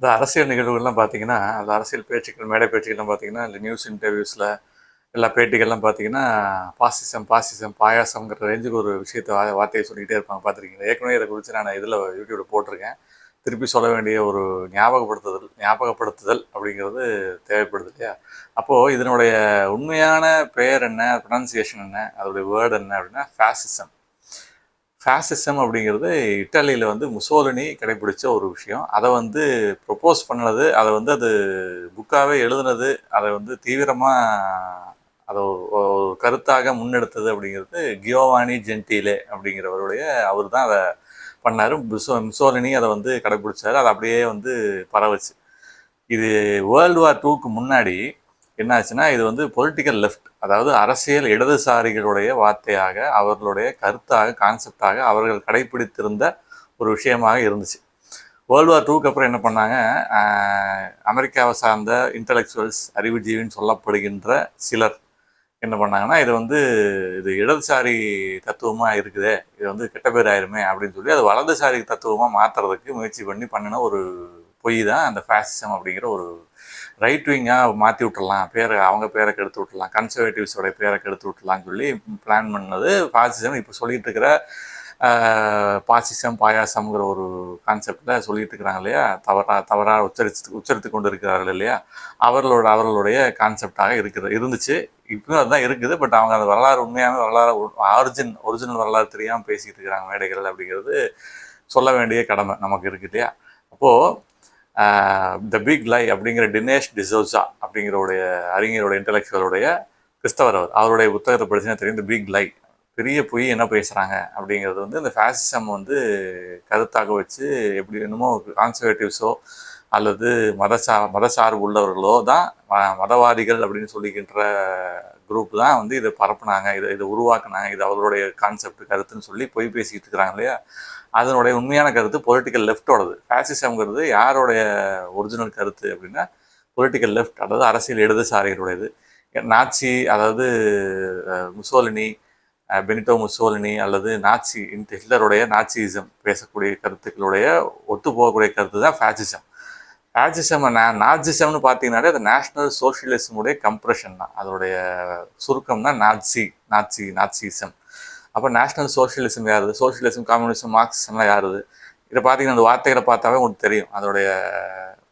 இந்த அரசியல் நிகழ்வுகள்லாம் பார்த்தீங்கன்னா அந்த அரசியல் பேச்சுக்கள் மேடை பேச்சுக்கள்லாம் பார்த்தீங்கன்னா இந்த நியூஸ் இன்டர்வியூஸில் எல்லா பேட்டிகள்லாம் பார்த்தீங்கன்னா பாசிசம் பாசிசம் பாயாசம்ங்கிற ரேஞ்சுக்கு ஒரு விஷயத்தை வா வார்த்தையை சொல்லிக்கிட்டே இருப்பாங்க. பார்த்துருக்கீங்க ஏற்கனவே இதை குறித்து நான் இதில் யூடியூப்பில் போட்டிருக்கேன். திருப்பி சொல்ல வேண்டிய ஒரு ஞாபகப்படுத்துதல் ஞாபகப்படுத்துதல் அப்படிங்கிறது தேவைப்படுது இல்லையா? அப்போது இதனுடைய உண்மையான பெயர் என்ன? ப்ரொனன்சியேஷன் என்ன? அதோடைய வேர்டு என்ன அப்படின்னா ஃபேசிசம் ஃபேசிசம் அப்படிங்கிறது இட்டாலியில் வந்து முசோலினி கடைபிடிச்ச ஒரு விஷயம். அதை வந்து ப்ரொப்போஸ் பண்ணது அதை வந்து அது புக்காகவே எழுதுனது அதை வந்து தீவிரமாக அதை ஒரு- கருத்தாக முன்னெடுத்தது அப்படிங்கிறது கியோவானி ஜென்டிலே அப்படிங்கிறவருடைய அவர் தான் அதை பண்ணார். முசோ முசோலினி அதை வந்து கடைபிடிச்சார் அதை அப்படியே வந்து பரவுச்சு. இது வேர்ல்டு வார் டூக்கு முன்னாடி என்னாச்சுன்னா இது வந்து பொலிட்டிக்கல் லெஃப்ட் அதாவது அரசியல் இடதுசாரிகளுடைய வார்த்தையாக அவர்களுடைய கருத்தாக கான்செப்டாக அவர்கள் கடைபிடித்திருந்த ஒரு விஷயமாக இருந்துச்சு. வேர்ல்டு வார் டூக்கு அப்புறம் என்ன பண்ணாங்க? அமெரிக்காவை சார்ந்த இன்டலெக்சுவல்ஸ் அறிவுஜீவின்னு சொல்லப்படுகின்ற சிலர் என்ன பண்ணாங்கன்னா இது வந்து இது இடதுசாரி தத்துவமாக இருக்குதே இது வந்து கெட்ட பேர் ஆயிருமே அப்படின்னு சொல்லி அது வலதுசாரி தத்துவமாக மாற்றுறதுக்கு முயற்சி பண்ணி பண்ணின ஒரு பொய் தான் அந்த ஃபேசிசம் அப்படிங்கிற ஒரு ரைட் விங்காக மாற்றி விட்டுடலாம் பேரை அவங்க பேரை கெடுத்து விட்டுலாம் கன்சர்வேட்டிவ்ஸோட பேரை கெடுத்து விட்டுறலாம்னு சொல்லி பிளான் பண்ணது ஃபாசிசம் இப்போ சொல்லிட்டு இருக்கிற பாசிசம் பாயாசம்ங்கிற ஒரு கான்செப்டில் சொல்லிட்டு இருக்கிறாங்க இல்லையா? தவறாக தவறாக உச்சரித்து உச்சரித்து கொண்டு இருக்கிறார்கள் இல்லையா? அவர்களோட அவர்களுடைய கான்செப்டாக இருக்குது இருந்துச்சு. இப்போ அதுதான் இருக்குது. பட் அவங்க அந்த வரலாறு உண்மையாகவே வரலாறு ஆரிஜின் ஒரிஜினல் வரலாறு தெரியாமல் பேசிக்கிட்டு இருக்கிறாங்க மேடைகள் அப்படிங்கிறது சொல்ல வேண்டிய கடமை நமக்கு இருக்கு இல்லையா? அப்போது த பிக் லை அப்படிங்கிற டினேஷ் டிசோசா அப்படிங்கிறவுடைய அறிஞரோட இன்டலெக்சுவலுடைய கிறிஸ்தவர் அவர். அவருடைய புத்தகத்தை படிச்சுன்னா தெரியும் த பிக் லை பெரிய பொய் என்ன பேசுகிறாங்க அப்படிங்கிறது வந்து இந்த ஃபேசிசம் வந்து கருத்தாக வச்சு எப்படி என்னமோ கான்சர்வேட்டிவ்ஸோ அல்லது மதசா மதசார்பு உள்ளவர்களோ தான் மதவாதிகள் அப்படின்னு சொல்லிக்கின்ற குரூப் தான் வந்து இதை பரப்புனாங்க இதை இதை உருவாக்குனாங்க. இது அவர்களுடைய கான்செப்ட் கருத்துன்னு சொல்லி பொய் பேசிக்கிட்டு இருக்கிறாங்க இல்லையா? அதனுடைய உண்மையான கருத்து பொலிட்டிக்கல் லெஃப்டோடது ஃபேசிசம்ங்கிறது யாருடைய ஒரிஜினல் கருத்து அப்படின்னா பொலிட்டிக்கல் லெஃப்ட் அதாவது அரசியல் இடதுசாரிகளுடையது. நாட்சி அதாவது முசோலினி பெனிட்டோ முசோலினி அல்லது நாட்சி இந்த ஹிட்லருடைய நாட்சியிசம் பேசக்கூடிய கருத்துக்களுடைய ஒத்து போகக்கூடிய கருத்து தான் ஃபேசிசம் ஃபேசிசம் நாட்சிசம்னு பார்த்தீங்கன்னாலே அது நேஷ்னல் சோஷியலிசமுடைய கம்ப்ரெஷன் தான். அதோடைய சுருக்கம் தான் நாட்சி நாட்சி நாட்சிசம். அப்போ நேஷனல் சோஷியலிசம் யாருது? சோஷியலிசம் கம்யூனிசம் மார்க்சிசம்லாம் யாருது? இதை பார்த்தீங்கன்னா அந்த வார்த்தைகளை பார்த்தாவே உங்களுக்கு தெரியும். அதோடைய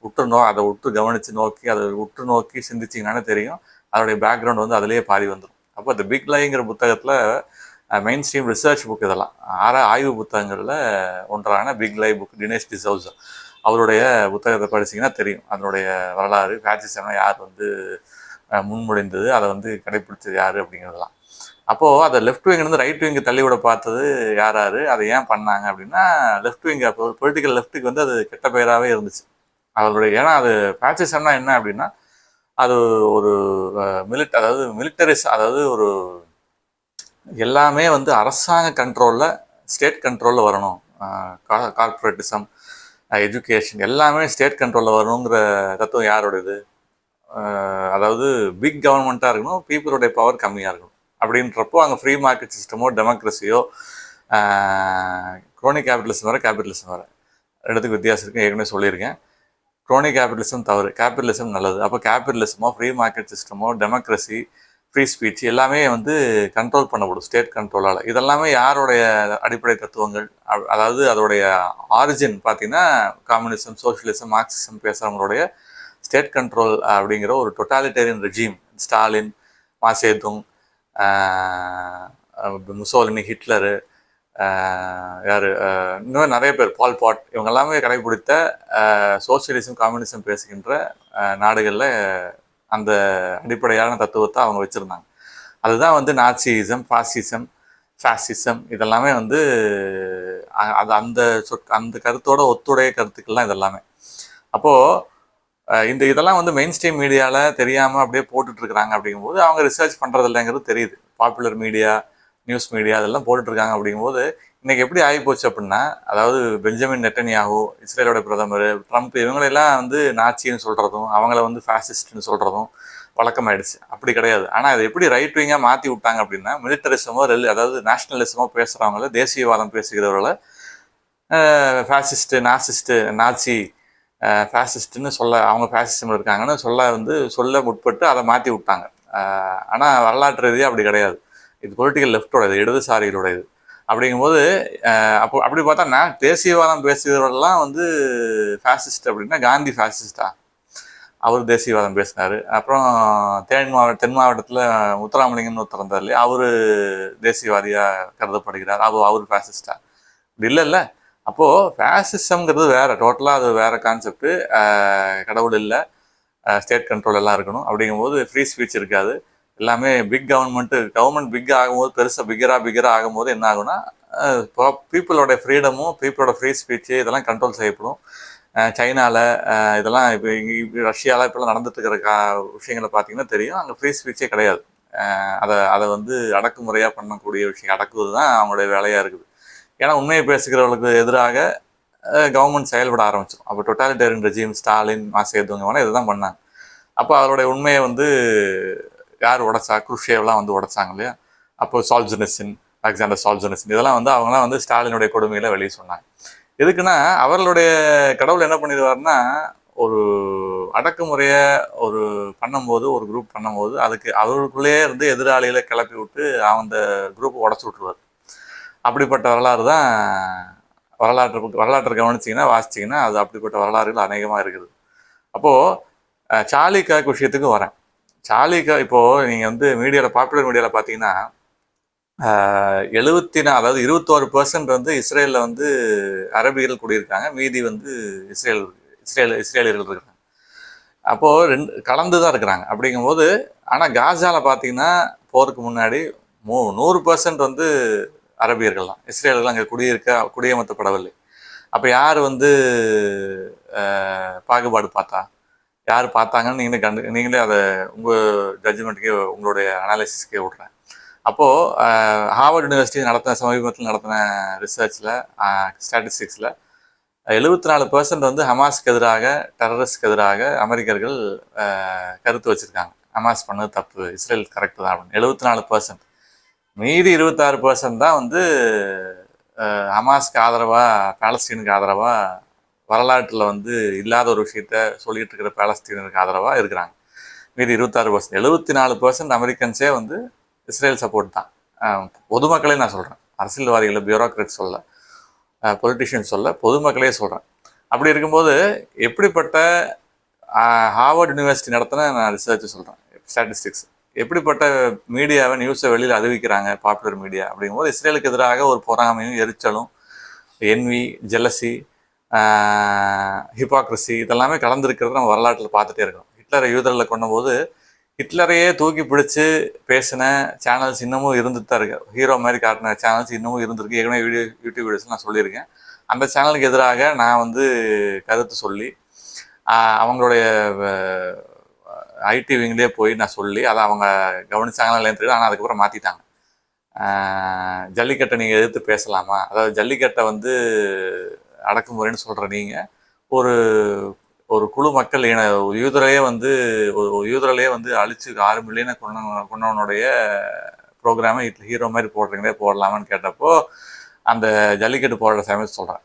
உற்று நோ அதை உற்று கவனித்து நோக்கி அதை உற்று நோக்கி சிந்திச்சிங்கனாலே தெரியும். அதோடைய பேக்ரவுண்ட் வந்து அதிலேயே பாதி வந்துடும் அப்போ இந்த பிக் லைங்கிற புத்தகத்தில் மெயின் ஸ்ட்ரீம் ரிசர்ச் புக் இதெல்லாம் ஆற ஆய்வு புத்தகங்களில் ஒன்றான big lie book Dinesh D'Souza அவருடைய புத்தகத்தை படிச்சீங்கன்னா தெரியும். அதனுடைய வரலாறு ஃபேசிசம்னா யார் வந்து முன்மொழிந்தது அதை வந்து கடைப்பிடிச்சது யார் அப்படிங்கிறதெல்லாம். அப்போது அதை லெஃப்ட் விங்லேருந்து ரைட் விங்கு தள்ளிவிட பார்த்தது யார் யார் அதை ஏன் பண்ணாங்க அப்படின்னா லெஃப்ட் விங் அப்போ பொலிட்டிக்கல் லெஃப்ட்டுக்கு வந்து அது கெட்ட பெயராகவே இருந்துச்சு. அவருடைய ஏன்னா அது ஃபேசிசம்னா என்ன அப்படின்னா அது ஒரு மிலிட் அதாவது மிலிட்டரிஸ் அதாவது ஒரு எல்லாமே வந்து அரசாங்க கண்ட்ரோலில் ஸ்டேட் கண்ட்ரோலில் வரணும். கார்பரேட்டிசம் எஜுகேஷன் எல்லாமே ஸ்டேட் கண்ட்ரோலில் வரணுங்கிற தத்துவம் யாரோடது அதாவது பிக் கவர்மெண்ட்டாக இருக்கணும் பீப்புளுடைய பவர் கம்மியாக இருக்கணும். அப்படின்றப்போ அங்கே ஃப்ரீ மார்க்கெட் சிஸ்டமோ டெமோக்ரஸியோ குரோனி கேபிட்டலிசம் வர கேபிட்டலிசம் வர. ரெண்டுத்துக்கு வித்தியாசம் இருக்கு. ஏற்கனவே சொல்லியிருக்கேன். குரோனி கேபிட்டலிசம் தவறு. கேபிட்டலிசம் நல்லது. அப்போ கேபிட்டலிசமோ ஃப்ரீ மார்க்கெட் சிஸ்டமோ டெமோக்ரஸி ஃப்ரீ ஸ்பீச் எல்லாமே வந்து கண்ட்ரோல் பண்ணப்படும். ஸ்டேட் கண்ட்ரோலால் இதெல்லாமே யாருடைய அடிப்படை தத்துவங்கள்? அதாவது அதோடைய ஆரிஜின் பார்த்திங்கன்னா கம்யூனிசம் சோஷியலிசம் மார்க்சிசம் பேசுகிறவங்களுடைய ஸ்டேட் கண்ட்ரோல் அப்படிங்கிற ஒரு totalitarian regime Stalin Mao Zedong Mussolini Hitler யார் இன்னும் நிறைய பேர் பால் பாட் இவங்க எல்லாமே கடைபிடித்த சோசியலிசம் கம்யூனிசம் பேசுகின்ற நாடுகளில் அந்த அடிப்படையான தத்துவத்தை அவங்க வச்சுருந்தாங்க. அதுதான் வந்து நாட்சியிசம் ஃபாசிசம் ஃபேசிசம் இதெல்லாமே வந்து அது அந்த சொற் அந்த கருத்தோட ஒத்துடைய கருத்துக்கள்லாம் இதெல்லாமே. அப்போது இந்த இதெல்லாம் வந்து மெயின் ஸ்ட்ரீம் மீடியாவில் தெரியாமல் அப்படியே போட்டுட்ருக்குறாங்க அப்படிங்கும்போது அவங்க ரிசர்ச் பண்ணுறது இல்லைங்கிறது தெரியுது. பாப்புலர் மீடியா நியூஸ் மீடியா அதெல்லாம் போட்டுட்ருக்காங்க அப்படிங்கும்போது இன்றைக்கி எப்படி ஆகிப்போச்சு அப்படின்னா அதாவது பெஞ்சமின் நெட்டன்யாகு இஸ்ரேலோட பிரதமர் ட்ரம்ப் இவங்களெல்லாம் வந்து நாச்சின்னு சொல்கிறதும் அவங்கள வந்து ஃபேசிஸ்ட்னு சொல்கிறதும் வழக்கமாயிடுச்சு அப்படி கிடையாது. ஆனால் அதை எப்படி ரைட் விங்காக மாற்றி விட்டாங்க அப்படின்னா மிலிட்டரிசமோ ரெல் அதாவது நேஷனலிசமோ பேசுகிறவங்கள தேசியவாதம் பேசுகிறவர்களை ஃபேசிஸ்ட்டு நாசிஸ்ட்டு நாச்சி ஃபேசிஸ்ட்டுன்னு சொல்ல அவங்க ஃபேசிசம் இருக்காங்கன்னு சொல்ல வந்து சொல்ல முற்பட்டு அதை மாற்றி விட்டாங்க. ஆனால் வரலாற்று ரீதியாக அப்படி கிடையாது. இது பொலிட்டிக்கல் லெஃப்டோட இது இடதுசாரிகளோட இது அப்படிங்கும்போது அப்போ அப்படி பார்த்தா நான் தேசியவாதம் பேசுகிறவரெல்லாம் வந்து ஃபேசிஸ்ட் அப்படின்னா காந்தி ஃபேசிஸ்டா அவர் தேசியவாதம் பேசினார். அப்புறம் தேனி மாவட்ட தென் மாவட்டத்தில் முத்துராமலிங்கம்னு ஒருத்தர் இருந்தார் இல்லையா? அவர் தேசியவாதியாக கருதப்படுகிறார். அவர் அவர் ஃபேசிஸ்டா இப்படி இல்லைல்ல. அப்போது ஃபேசிசம்ங்கிறது வேறு டோட்டலாக அது வேறு கான்செப்ட் கடவுள் இல்லை ஸ்டேட் கண்ட்ரோல் எல்லாம் இருக்கணும். அப்படிங்கும்போது ஃப்ரீ ஸ்பீச் இருக்காது. எல்லாமே பிக் கவர்மெண்ட்டு கவர்மெண்ட் பிக் ஆகும்போது பெருசாக பிக்கராக பிகராக ஆகும்போது என்ன ஆகும்னா இப்போ பீப்புளோட ஃப்ரீடமும் பீப்புளோட ஃப்ரீ ஸ்பீச்சு இதெல்லாம் கண்ட்ரோல் செய்யப்படும். சைனாவில் இதெல்லாம் இப்போ இங்கே ரஷ்யாவில் இப்போலாம் நடந்துட்டு இருக்கிற கா விஷயங்களை பார்த்தீங்கன்னா தெரியும். அங்கே ஃப்ரீ ஸ்பீச்சே கிடையாது. அதை அதை வந்து அடக்குமுறையாக பண்ணக்கூடிய விஷயம் அடக்குவது தான் அவங்களுடைய வேலையாக இருக்குது. ஏன்னா உண்மையை பேசுகிறவர்களுக்கு எதிராக கவர்மெண்ட் செயல்பட ஆரம்பிச்சிடும் அப்போ டொட்டாலிட்டேரியன் ரெஜிம் ஸ்டாலின் மாசேதுங்க வேணால் இதுதான் பண்ணாங்க. அப்போ அவருடைய உண்மையை வந்து யார் உடைச்சா? குருஷேவ்லாம் வந்து உடைச்சாங்க இல்லையா? அப்போ சால்ஜுனசின் அலெக்சாண்டர் சால்ஜுனசின் இதெல்லாம் வந்து அவங்களாம் வந்து ஸ்டாலினுடைய கொடுமையில் வெளியே சொன்னாங்க. எதுக்குன்னா அவர்களுடைய கடவுள் என்ன பண்ணிடுவார்னா ஒரு அடக்குமுறையை ஒரு பண்ணும்போது ஒரு குரூப் பண்ணும்போது அதுக்கு அவர்களுக்குள்ளேயே இருந்து எதிராளியில் கிளப்பி விட்டு அந்த குரூப்பை உடச்சி விட்டுருவார். அப்படிப்பட்ட வரலாறு தான் வரலாற்று வரலாற்றை கவனிச்சிங்கன்னா வாசிச்சிங்கன்னா அது அப்படிப்பட்ட வரலாறுகள் அநேகமாக இருக்குது. அப்போது சாலிகாக் விஷயத்துக்கு வரேன். சாலிகா இப்போது நீங்கள் வந்து மீடியாவில் பாப்புலர் மீடியாவில் பார்த்தீங்கன்னா எழுபத்தி நா அதாவது இருபத்தோரு பர்சன்ட் வந்து இஸ்ரேலில் வந்து அரபிகள் குடியிருக்காங்க. மீதி வந்து இஸ்ரேல் இஸ்ரேல் இஸ்ரேலியர்கள் இருக்கிறாங்க. அப்போது ரெண்டு கலந்து தான் இருக்கிறாங்க. அப்படிங்கும்போது ஆனால் காசாவில் பார்த்தீங்கன்னா போருக்கு முன்னாடி மூ நூறு பர்சன்ட் வந்து அரபியர்கள்லாம். இஸ்ரேலர்கள் அங்கே குடியிருக்க குடியமர்த்தப்படவில்லை. அப்போ யார் வந்து பாகுபாடு பார்த்தா? யார் பார்த்தாங்கன்னு நீங்களே கண்டு நீங்களே அதை உங்கள் ஜட்ஜ்மெண்ட்டுக்கே உங்களுடைய அனாலிசிஸ்க்கே விட்றேன் அப்போது ஹார்வர்ட் யூனிவர்சிட்டி நடத்தின சமீபத்தில் நடத்தின ரிசர்ச்சில் ஸ்டாட்டிஸ்டிக்ஸில் எழுபத்தி நாலு பர்சன்ட் வந்து ஹமாஸ்க்கு எதிராக டெரரிஸ்ட்க்கு எதிராக அமெரிக்கர்கள் கருத்து வச்சுருக்காங்க. ஹமாஸ் பண்ணது தப்பு இஸ்ரேல் கரெக்டு தான் அப்படின்னு. எழுபத்தி நாலு பர்சன்ட் மீதி இருபத்தாறு பர்சன்ட் தான் வந்து ஹமாஸ்க்கு ஆதரவாக பாலஸ்தீனுக்கு ஆதரவாக வரலாற்றில் வந்து இல்லாத ஒரு விஷயத்த சொல்லிட்டு இருக்கிற பாலஸ்தீனருக்கு ஆதரவாக இருக்கிறாங்க. மீதி இருபத்தாறு பர்சன்ட் எழுபத்தி நாலு பர்சன்ட் அமெரிக்கன்ஸே வந்து இஸ்ரேல் சப்போர்ட் தான். பொதுமக்களே நான் சொல்கிறேன் அரசியல்வாதிகள் பியூரோக்ராட் சொல்ல பொலிட்டிஷியன் சொல்ல பொதுமக்களே சொல்கிறேன் அப்படி இருக்கும்போது எப்படிப்பட்ட ஹார்வர்ட் யூனிவர்சிட்டி நடத்தின நான் ரிசர்ச் சொல்கிறேன் ஸ்டாட்டிஸ்டிக்ஸ் எப்படிப்பட்ட மீடியாவை நியூஸை வெளியில் அறிவிக்கிறாங்க? பாப்புலர் மீடியா அப்படிங்கும்போது இஸ்ரேலுக்கு எதிராக ஒரு பொறாமையும் எரிச்சலும் என்வி ஜெலசி ஹிப்பாக்ரஸி இதெல்லாமே கலந்துருக்கிறது நம்ம வரலாற்றில் பார்த்துட்டே இருக்கோம். ஹிட்லரை யூதரில் கொண்டபோது ஹிட்லரையே தூக்கி பிடிச்சி பேசின சேனல்ஸ் இன்னமும் இருந்துட்டு தான் இருக்கு. ஹீரோ மாதிரி காட்டின சேனல்ஸ் இன்னமும் இருந்திருக்கு. ஏற்கனவே வீடியோ யூடியூப் வீடியோஸ் நான் சொல்லியிருக்கேன். அந்த சேனலுக்கு எதிராக நான் வந்து கருத்து சொல்லி அவங்களுடைய ஐடி விங்லேயே போய் நான் சொல்லி அதை அவங்க கவனிச்சாங்களா இல்லைன்னு தெரியல. ஆனால் அதுக்கப்புறம் மாற்றிட்டாங்க ஜல்லிக்கட்டை நீங்கள் எதிர்த்து பேசலாமா? அதாவது ஜல்லிக்கட்டை வந்து அடக்குமுறைன்னு சொல்கிற நீங்கள் ஒரு ஒரு குழு மக்கள் இன யூதரையே வந்து ஒரு யூதரையே வந்து அழிச்சு ஆறு மில்லியனை கொண்ட கொண்டவனுடைய ப்ரோக்ராமை ஹீரோ மாதிரி போடுறீங்களே போடலாமான்னு கேட்டப்போ அந்த ஜல்லிக்கட்டு போடுற சமயத்தை சொல்கிறேன்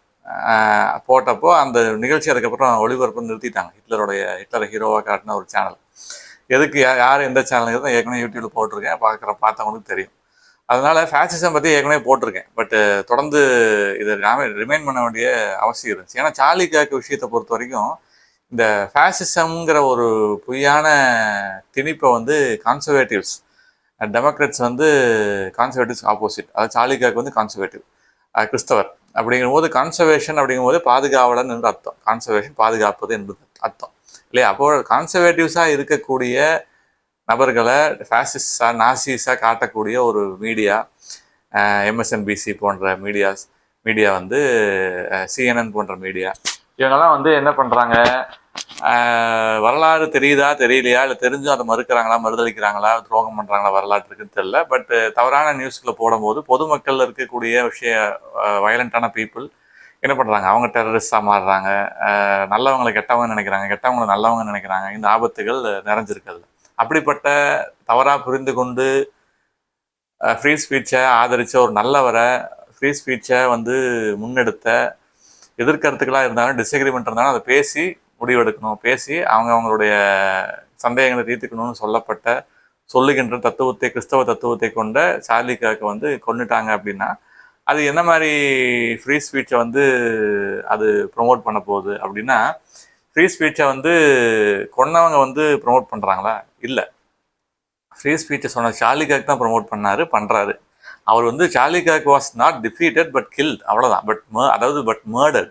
போட்டப்போ அந்த நிகழ்ச்சி அதுக்கப்புறம் ஒளிபரப்பு நிறுத்திட்டாங்க. ஹிட்லருடைய ஹிட்லர் ஹீரோவாக காட்டின ஒரு சேனல் எதுக்கு யார் எந்த சேனல் சேனலுங்கிறத ஏற்கனவே யூடியூப்ல போட்டிருக்கேன். பார்க்குற பார்த்தவங்களுக்கு தெரியும். அதனால ஃபேசிசம் பற்றி ஏற்கனவே போட்டிருக்கேன். பட் தொடர்ந்து இதை ரிமைன் பண்ண வேண்டிய அவசியம் இருந்துச்சு. ஏன்னா சார்லி கேக் விஷயத்தை பொறுத்த வரைக்கும் இந்த ஃபேசிசம்ங்கிற ஒரு பொய்யான திணிப்பை வந்து கான்சர்வேட்டிவ்ஸ் டெமோக்ராட்ஸ் வந்து கான்சர்வேட்டிவ்ஸ் ஆப்போசிட் அதாவது சார்லி வந்து கான்சர்வேட்டிவ் கிறிஸ்தவர். அப்படிங்கும்போது கான்சர்வேஷன் அப்படிங்கும்போது பாதுகாவலன் என்று அர்த்தம். கான்சர்வேஷன் பாதுகாப்பது என்பது அர்த்தம். இல்லையா? அப்போ கான்சர்வேட்டிவ்ஸாக இருக்கக்கூடிய நபர்களை ஃபேசிஸ்டாக நாசிஸாக காட்டக்கூடிய ஒரு மீடியா எம்எஸ்என்பிசி போன்ற மீடியாஸ் மீடியா வந்து சிஎன்என் போன்ற மீடியா இவங்கெல்லாம் வந்து என்ன பண்ணுறாங்க வரலாறு தெரியுதா தெரியலையா? இல்லை தெரிஞ்சும் அதை மறுக்கிறாங்களா மறுதளிக்கிறாங்களா? துரோகம் பண்ணுறாங்களா வரலாற்றுக்குன்னு தெரில பட் தவறான நியூஸ்களை போடும்போது பொதுமக்கள் இருக்கக்கூடிய விஷய வயலண்ட்டான பீப்புள் என்ன பண்ணுறாங்க அவங்க டெரரிஸ்டாக மாறுறாங்க. நல்லவங்களை கெட்டவங்க நினைக்கிறாங்க. கெட்டவங்களை நல்லவங்க நினைக்கிறாங்க. இந்த ஆபத்துகள் நிறைஞ்சிருக்குது. அப்படிப்பட்ட தவறாக புரிந்து கொண்டு ஃப்ரீ ஸ்பீச்சை ஆதரித்த ஒரு நல்லவரை ஃப்ரீ ஸ்பீச்சை வந்து முன்னெடுத்த எதிர்கருத்துக்களாக இருந்தாலும் டிஸ்அக்ரிமெண்ட் இருந்தாலும் அதை பேசி முடிவெடுக்கணும். பேசி அவங்க அவங்களுடைய சந்தேகங்களை தீர்த்துக்கணும்னு சொல்லப்பட்ட சொல்லுகின்ற தத்துவத்தை கிறிஸ்தவ தத்துவத்தை கொண்ட சார்லி கிழக்கு வந்து கொண்டுட்டாங்க அப்படின்னா அது என்ன மாதிரி ஃப்ரீ ஸ்பீச்சை வந்து அது ப்ரொமோட் பண்ண போகுது அப்படின்னா ஃப்ரீ ஸ்பீச்சை வந்து கொன்னவங்க வந்து ப்ரொமோட் பண்ணுறாங்களா இல்லை. ஃப்ரீ ஸ்பீச்சை சொன்ன சார்லிகாக் தான் ப்ரொமோட் பண்ணார் பண்ணுறாரு அவர் வந்து Charlie Kirk was not defeated but killed அவ்வளோதான் பட் அதாவது but murder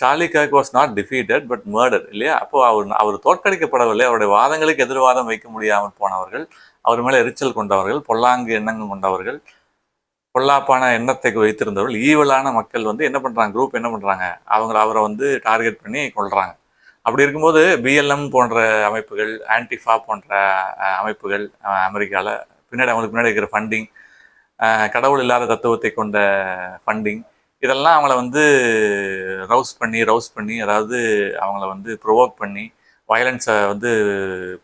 Charlie Kock was not defeated but murder இல்லையா? அப்போ அவர் அவர் தோற்கடிக்கப்படவில்லை. அவருடைய வாதங்களுக்கு எதிர்வாதம் வைக்க முடியாமல் போனவர்கள் அவர் மேலே எரிச்சல் கொண்டவர்கள் பொல்லாங்கு எண்ணங்கள் கொண்டவர்கள் பொல்லாப்பான எண்ணத்தை வைத்திருந்தவர்கள் ஈவலான மக்கள் வந்து என்ன பண்ணுறாங்க குரூப் என்ன பண்ணுறாங்க அவங்கள அவரை வந்து டார்கெட் பண்ணி கொள்கிறாங்க அப்படி இருக்கும்போது பிஎல்எம் போன்ற அமைப்புகள் ஆன்டிஃபா போன்ற அமைப்புகள் அமெரிக்காவில் பின்னாடி அவங்களுக்கு பின்னாடி இருக்கிற ஃபண்டிங் கடவுள் இல்லாத தத்துவத்தை கொண்ட ஃபண்டிங் இதெல்லாம் அவங்கள வந்து ரவுஸ் பண்ணி ரவுஸ் பண்ணி அதாவது அவங்கள வந்து ப்ரொவோக் பண்ணி வயலன்ஸை வந்து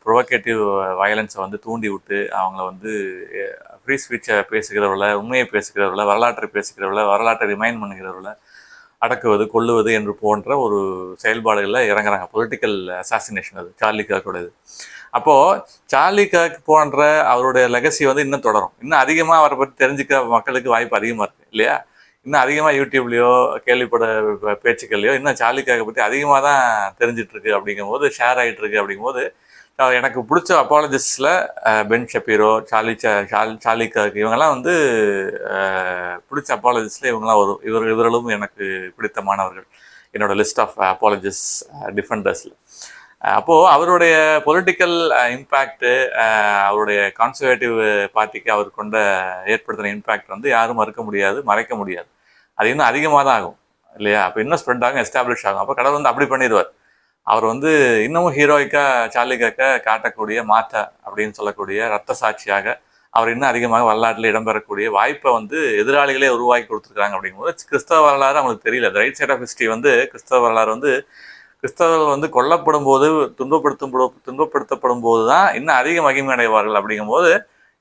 ப்ரொவோகேட்டிவ் வயலன்ஸை வந்து தூண்டி விட்டு அவங்கள வந்து ஃப்ரீ ஸ்பீச்சை பேசுகிறவர்கள உண்மையை பேசுகிறவர்கள வரலாற்றை பேசுகிறவர்கள வரலாற்றை ரிமைண்ட் பண்ணுகிறவர்கள அடக்குவது கொள்ளுவது என்று போன்ற ஒரு செயல்பாடுகளில் இறங்குறாங்க. பொலிட்டிக்கல் அசாசினேஷன் அது சார்லி காக்கோடது அப்போது சார்லி காக் போன்ற அவருடைய லெகசி வந்து இன்னும் தொடரும். இன்னும் அதிகமாக அவரை பற்றி தெரிஞ்சிக்க மக்களுக்கு வாய்ப்பு அதிகமாக இருக்குது இல்லையா? இன்னும் அதிகமாக யூடியூப்லேயோ கேள்விப்பட பேச்சுக்கள்லையோ இன்னும் சார்லி காக்கை பற்றி அதிகமாக தான் தெரிஞ்சிட்ருக்கு அப்படிங்கும்போது ஷேர் ஆகிட்டு இருக்கு அப்படிங்கும்போது எனக்கு பிடிச்ச அப்பாலஜிஸ்டில் பென் ஷப்பீரோ சார்லி சா சார்லி கர்க் இவங்கெல்லாம் வந்து பிடிச்ச அப்பாலஜிஸ்டில் இவங்கெல்லாம் வரும் இவர் இவர்களும் எனக்கு பிடித்தமானவர்கள். என்னோட லிஸ்ட் ஆஃப் அப்பாலஜிஸ் டிஃபெண்டர்ஸில் அப்போது அவருடைய பொலிட்டிக்கல் இம்பேக்ட்டு அவருடைய கான்சர்வேட்டிவ் பார்ட்டிக்கு அவர் கொண்ட ஏற்படுத்தின இம்பேக்ட் வந்து யாரும் மறுக்க முடியாது மறைக்க முடியாது. அது இன்னும் அதிகமாக தான் ஆகும் இல்லையா? அப்போ இன்னும் ஸ்ப்ரெட் ஆகும் எஸ்டாப்ளிஷ் ஆகும். அப்போ கடவுள் வந்து அப்படி பண்ணிடுவார். அவர் வந்து இன்னமும் ஹீரோயிக்காக சார்லி காட்டக்கூடிய மாற்ற அப்படின்னு சொல்லக்கூடிய ரத்த சாட்சியாக அவர் இன்னும் அதிகமாக வரலாற்றில் இடம்பெறக்கூடிய வாய்ப்பை வந்து எதிராளிகளே உருவாக்கி கொடுத்துருக்காங்க அப்படிங்கும்போது கிறிஸ்தவ வரலாறு அவங்களுக்கு தெரியல. ரைட் சைட் ஆஃப் ஹிஸ்ட்ரி வந்து கிறிஸ்தவ வரலாறு வந்து கிறிஸ்தவர்கள் வந்து கொல்லப்படும் போது துன்பப்படுத்தும் துன்பப்படுத்தப்படும் போது தான் இன்னும் அதிக மகிமை அடைவார்கள் அப்படிங்கும்போது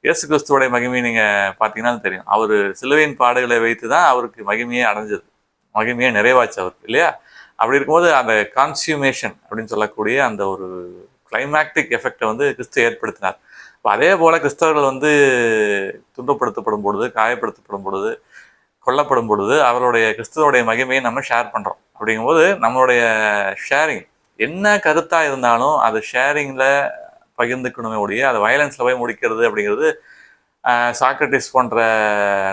இயேசு கிறிஸ்துவோடைய மகிமையை நீங்கள் பார்த்தீங்கன்னா தெரியும். அவர் சிலுவையின் பாடுகளை வைத்து தான் அவருக்கு மகிமையே அடைஞ்சது. மகிமையே நிறைவாச்சு அவருக்கு இல்லையா? அப்படி இருக்கும்போது அந்த கான்சியூமேஷன் அப்படின்னு சொல்லக்கூடிய அந்த ஒரு கிளைமேக்டிக் எஃபெக்டை வந்து கிறிஸ்து ஏற்படுத்தினார். இப்போ அதே போல் கிறிஸ்தவர்கள் வந்து துன்பப்படுத்தப்படும் பொழுது காயப்படுத்தப்படும் பொழுது கொல்லப்படும் பொழுது அவருடைய கிறிஸ்துவோடைய மகிமையை நம்ம ஷேர் பண்ணுறோம் அப்படிங்கும்போது நம்மளுடைய ஷேரிங் என்ன கருத்தாக இருந்தாலும் அது ஷேரிங்கில் பகிர்ந்துக்கணுமே ஒழிய அது வயலன்ஸில் போய் முடிக்கிறது அப்படிங்கிறது சாக்ரட்டிஸ் போன்ற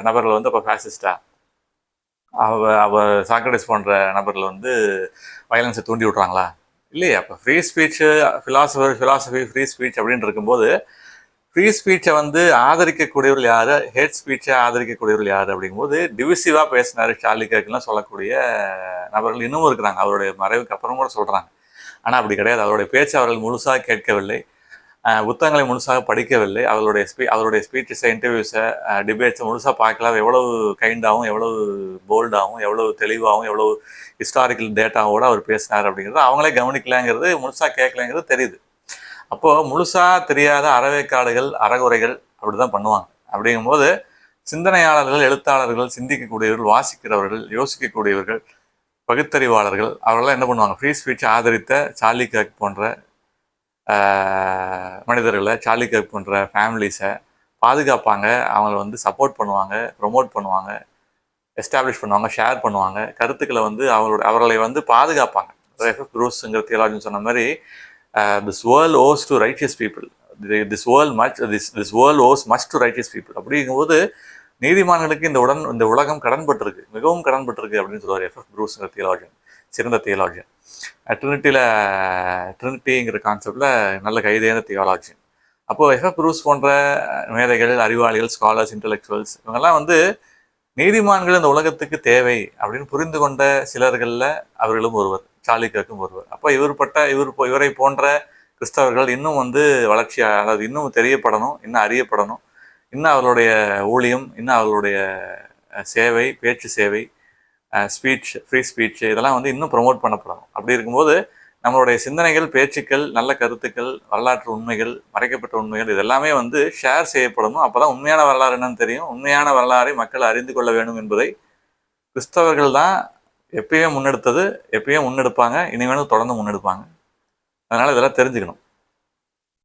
நபர்கள் வந்து இப்போ ஃபேசிஸ்டா அவ அவ சாக்ரடைஸ் போன்ற நபர்கள் வந்து வயலன்ஸை தூண்டி விட்றாங்களா இல்லையா அப்போ free speech philosopher philosophy free speech அப்படின்னு இருக்கும்போது ஃப்ரீ ஸ்பீச்சை வந்து ஆதரிக்கக்கூடியவர்கள் யார்? ஹேட் ஸ்பீச்சை ஆதரிக்கக்கூடியவர்கள் யார்? அப்படிங்கும்போது டிவிசிவாக பேசினார் சார்லி கேக்குலாம் சொல்லக்கூடிய நபர்கள் இன்னமும் இருக்கிறாங்க. அவருடைய மறைவுக்கு அப்புறம் கூட சொல்கிறாங்க ஆனால் அப்படி கிடையாது. அவருடைய பேச்சு அவர்கள் முழுசாக கேட்கவில்லை. புத்தகங்களை முழுசாக படிக்கவில்லை. அவருடைய ஸ்பீ அவருடைய ஸ்பீச்சஸை இன்டர்வியூஸை டிபேட்ஸை முழுசாக பார்க்கல. எவ்வளவு கைண்டாகவும் எவ்வளவு போல்டாகவும் எவ்வளவு தெளிவாகவும் எவ்வளவு ஹிஸ்டாரிக்கல் டேட்டாவோட அவர் பேசினார் அப்படிங்கிறது அவங்களே கவனிக்கலங்கிறது முழுசாக கேட்கலங்கிறது தெரியுது. அப்போது முழுசாக தெரியாத அறவேக்காடுகள் அறகுறைகள் அப்படி தான் பண்ணுவாங்க. அப்படிங்கும்போது சிந்தனையாளர்கள் எழுத்தாளர்கள் சிந்திக்கக்கூடியவர்கள் வாசிக்கிறவர்கள் யோசிக்கக்கூடியவர்கள் பகுத்தறிவாளர்கள் அவர்களெல்லாம் என்ன பண்ணுவாங்க? ஃப்ரீ ஸ்பீச் ஆதரித்த சார்லி கேக் போன்ற மனிதர்களை சார்லி கேப் போன்ற ஃபேமிலிஸை பாதுகாப்பாங்க. அவங்கள வந்து சப்போர்ட் பண்ணுவாங்க ப்ரொமோட் பண்ணுவாங்க எஸ்டாப்ளிஷ் பண்ணுவாங்க ஷேர் பண்ணுவாங்க. கருத்துக்களை வந்து அவங்களோட அவர்களை வந்து பாதுகாப்பாங்க. எஃப்எஃப் ப்ரூஸ்ங்கிற தியாலஜின்னு சொன்ன மாதிரி this world owes to righteous people this world much this this world owes much to righteous people அப்படிங்கும்போது நீதிமான்களுக்கு இந்த உடன் இந்த உலகம் கடன்பட்டிருக்கு. மிகவும் கடன்பட்டிருக்கு அப்படின்னு சொல்லுவார் எஃப்எஃப் ப்ரூஸ்ங்கிற தியலாஜன் சிறந்த தியாலஜியன் ட்ரினிட்டியில் ட்ரினிட்டிங்கிற கான்செப்டில் நல்ல கைதேன தியாலஜியன் அப்போது எஃப்எஃப் ப்ரூஸ் போன்ற மேதைகள் அறிவாளிகள் ஸ்காலர்ஸ் இன்டலெக்சுவல்ஸ் இவங்கெல்லாம் வந்து நீதிமான்கள் இந்த உலகத்துக்கு தேவை அப்படின்னு புரிந்து கொண்ட சிலர்களில் அவர்களும் ஒருவர் சாலிக்காக்கும் ஒருவர். அப்போ இவர்பட்ட இவர் இவரை போன்ற கிறிஸ்தவர்கள் இன்னும் வந்து வளர்ச்சி அதாவது இன்னும் தெரியப்படணும் இன்னும் அறியப்படணும். இன்னும் அவர்களுடைய ஊழியம் இன்னும் அவர்களுடைய சேவை பேச்சு சேவை ஸ்பீச் ஃப்ரீ ஸ்பீச் இதெல்லாம் வந்து இன்னும் ப்ரொமோட் பண்ணப்படணும் அப்படி இருக்கும்போது நம்மளுடைய சிந்தனைகள் பேச்சுக்கள் நல்ல கருத்துக்கள் வரலாற்று உண்மைகள் மறைக்கப்பட்ட உண்மைகள் இதெல்லாமே வந்து ஷேர் செய்யப்படணும். அப்போ தான் உண்மையான வரலாறு என்னன்னு தெரியும். உண்மையான வரலாறை மக்கள் அறிந்து கொள்ள வேண்டும் என்பதை கிறிஸ்தவர்கள் தான் எப்பயும் முன்னெடுத்தது எப்பயும் முன்னெடுப்பாங்க. இனிமேலும் தொடர்ந்து முன்னெடுப்பாங்க. அதனால் இதெல்லாம் தெரிஞ்சுக்கணும்.